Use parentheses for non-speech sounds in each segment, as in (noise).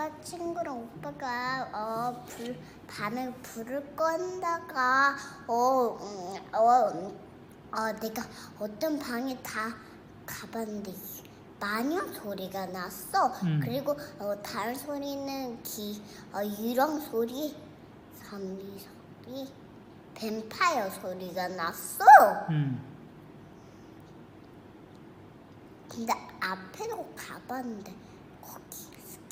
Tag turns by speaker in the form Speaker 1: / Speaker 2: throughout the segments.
Speaker 1: 오빠 친구랑 오빠가 어, 불, 밤에 불을 껐다가 어, 음, 어, 음, 어, 내가 어떤 방에 다 가봤는데 마녀 소리가 났어.
Speaker 2: 음.
Speaker 1: 그리고 어, 다른 소리는 기, 어, 유령 소리, 선비 소리, 뱀파이어 소리가 났어.
Speaker 2: 음.
Speaker 1: 근데 앞에로 가봤는데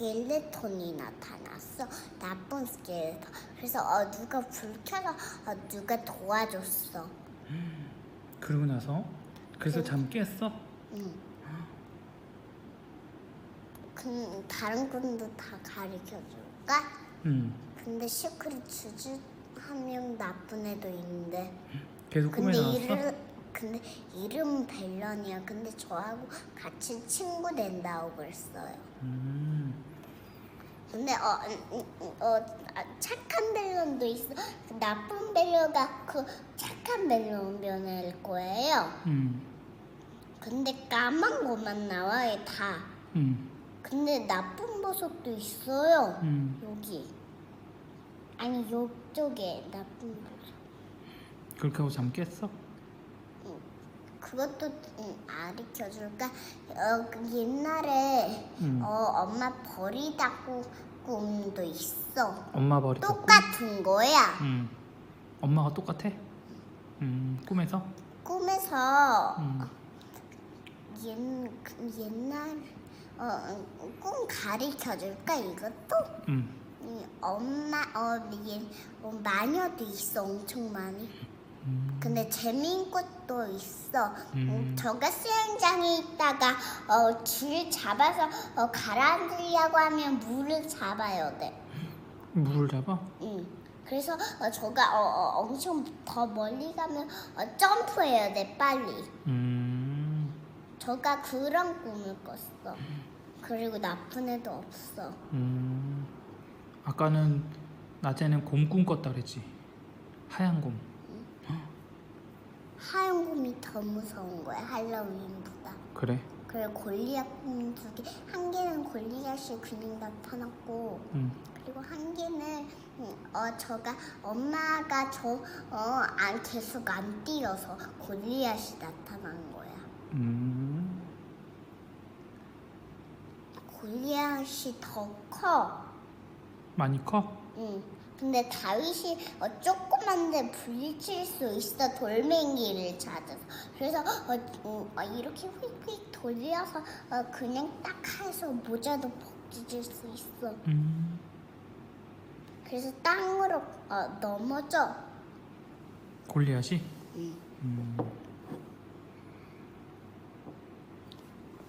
Speaker 1: 스켈레톤이 나타났어. 나쁜 스켈레톤. 그래서 어, 누가 불 켜서 어, 누가 도와줬어. (gasps)
Speaker 2: 그러고 나서 그래서 잠 깼어?
Speaker 1: 응. 그 다른 분도 다 가르쳐 줄까?
Speaker 2: 음.
Speaker 1: 근데 시크릿 주주 한 명 나쁜 애도 있는데.
Speaker 2: 계속 꿈에
Speaker 1: 근데
Speaker 2: 나왔어?
Speaker 1: 이름 근데 이름은 벨런이야. 근데 저하고 같이 친구 된다고 그랬어요.
Speaker 2: 음.
Speaker 1: 근데 어, 음, 음, 어 아, 착한 벨런도 있어. 그 나쁜 벨런가 그 착한 벨런 변할 거예요.
Speaker 2: 음.
Speaker 1: 근데 까만 것만 나와요 다.
Speaker 2: 음.
Speaker 1: 근데 나쁜 버섯도 있어요.
Speaker 2: 음.
Speaker 1: 여기. 아니 이쪽에 나쁜 버섯.
Speaker 2: 그렇게 하고 잠 깼어?
Speaker 1: 그것도 음, 가르쳐 줄까? 어, 그 옛날에
Speaker 2: 음.
Speaker 1: 어, 엄마 버리다 꾸 꿈도 있어.
Speaker 2: 엄마 덮고?
Speaker 1: 똑같은 거야.
Speaker 2: 음. 엄마가 똑같아? 음. 꿈에서?
Speaker 1: 꿈에서
Speaker 2: 음.
Speaker 1: 옛, 그 옛날 어, 꿈 가르쳐 줄까 이것도?
Speaker 2: 음.
Speaker 1: 이 엄마 어, 얘, 어 마녀도 있어 엄청 많이.
Speaker 2: 음.
Speaker 1: 근데 재미있는 것도 있어.
Speaker 2: 음.
Speaker 1: 음, 저가 수영장에 있다가 어, 줄 잡아서 어, 가라앉으려고 하면 물을 잡아야 돼.
Speaker 2: 물을 잡아?
Speaker 1: 응. 그래서 어, 저가 어, 어, 엄청 더 멀리 가면 어, 점프해야 돼 빨리.
Speaker 2: 음.
Speaker 1: 저가 그런 꿈을 꿨어. 그리고 나쁜 애도 없어.
Speaker 2: 음. 아까는 낮에는 곰 꿈 꿨다 그랬지. 하얀 곰.
Speaker 1: 하얀 곰이 더 무서운 거야 할로윈보다.
Speaker 2: 그래?
Speaker 1: 그리고 골리앗 꿈두 개. 한 개는 골리앗이 그냥 나타났고
Speaker 2: 음.
Speaker 1: 그리고 한 개는 음, 어 저가 엄마가 저어안 계속 안 뛰어서 골리앗이 나타난 거야.
Speaker 2: 음.
Speaker 1: 골리앗이 더 커.
Speaker 2: 많이 커?
Speaker 1: 응. 근데 다윗이 어, 조그만데 부딪힐 수 있어 돌멩이를 찾아서. 그래서 어, 음, 어, 이렇게 휙휙 돌려서 어, 그냥 딱 해서 모자도 벗겨질 수 있어.
Speaker 2: 음.
Speaker 1: 그래서 땅으로 어, 넘어져.
Speaker 2: 골리앗이?
Speaker 1: 응.
Speaker 2: 음.